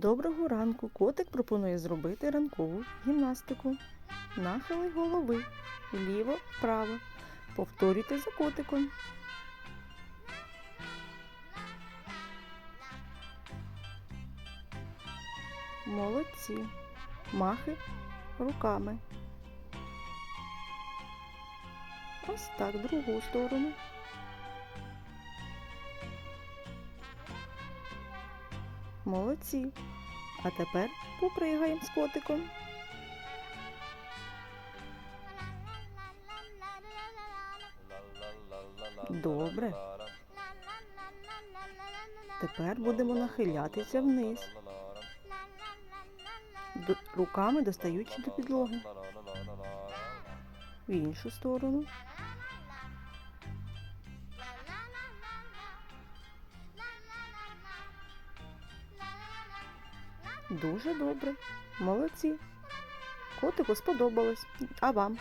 Доброго ранку. Котик пропонує зробити ранкову гімнастику. Нахили голови вліво, вправо. Повторюйте за котиком. Молодці. Махи руками. Ось так, другу сторону. Молодці. А тепер попригаємо з котиком. Добре. Тепер будемо нахилятися вниз, до- руками достаючи до підлоги. В іншу сторону. Дуже добре. Молодці. Котику сподобалось. А вам?